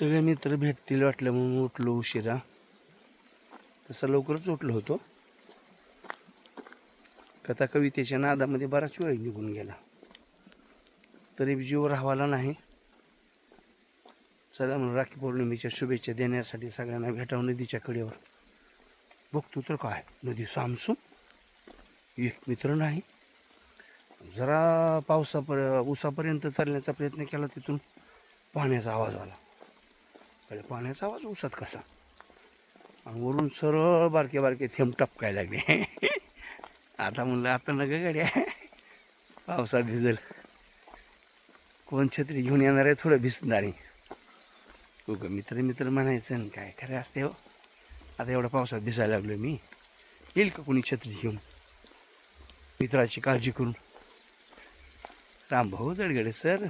सगळे मित्र भेटतील वाटलं म्हणून उठलो उशिरा. तसा लवकरच उठलो होतो. कथा कवितेच्या नादामध्ये बराच वेळ निघून गेला. तरी जीव राहावाला नाही. चला म्हणून राखी पौर्णिमेच्या शुभेच्छा देण्यासाठी सगळ्यांना भेटाव नदीच्या कडेवर. बघतो तर काय नदी सामसूम एक मित्र नाही. जरा पावसापर उसापर्यंत चालण्याचा प्रयत्न केला तिथून पाण्याचा आवाज आला. पहिले पाण्याचा आवाज उसत कसा? आणि वरून सरळ बारके बारके थेंब टपकाय लागले. आता म्हणलं आता नग गाड्या. पावसात भिजल. कोण छत्री घेऊन येणार आहे थोडं भिजणारी उग मित्र मित्र म्हणायचं आणि काय खरं असते हो. आता एवढा पावसात भिजायला लागलो मी. येईल का कोणी छत्री घेऊन? मित्राची काळजी करून. रामभाऊ दडगडे सर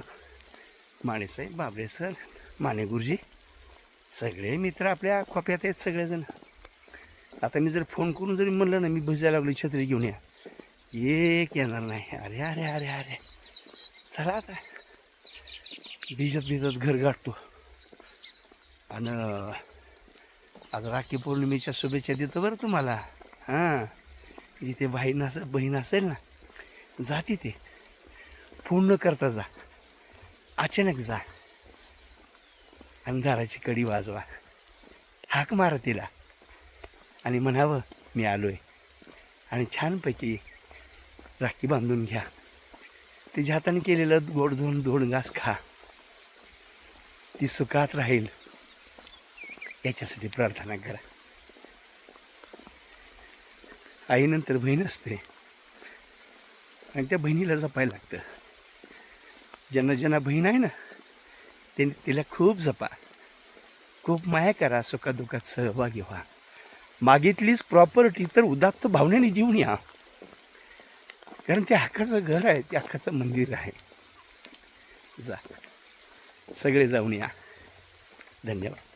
माणेसाहेब बाबरे सर माने गुरुजी. सगळे मित्र आपल्या खोप्यात आहेत सगळेजण. आता मी जर फोन करून जरी म्हणलं ना मी भजायला लागलो छत्री घेऊन या. एक येणार नाही. अरे अरे अरे अरे. चला आता. भिजत भिजत घर गाठतो. आणि आज राखी पौर्णिमेच्या शुभेच्छा देतो बरं तुम्हाला. हां. जिथे बहीण असेल बहीण असेल ना जा तिथे. पूर्ण करता जा. अचानक जा. आणि दाराची कडी वाजवा. हाक मारा तिला. आणि म्हणावं मी आलो आहे आणि छानपैकी राखी बांधून घ्या. तिच्या हाताने केलेलं गोड दोन दोन घास खा. ती सुखात राहील. याच्यासाठी प्रार्थना करा. आईनंतर बहीण असते. आणि त्या बहिणीला जपायला लागतं. ज्यांना ज्यांना बहीण आहे ना तिने तिला खूप जपा. खूप माया करा सुखादुखात सहभागी व्हा. मागितलीच प्रॉपर्टी तर उदात्त भावनेने देऊन या. कारण ते हक्काचं घर आहे ते हक्काचं मंदिर आहे. जा. सगळे जाऊन या. धन्यवाद.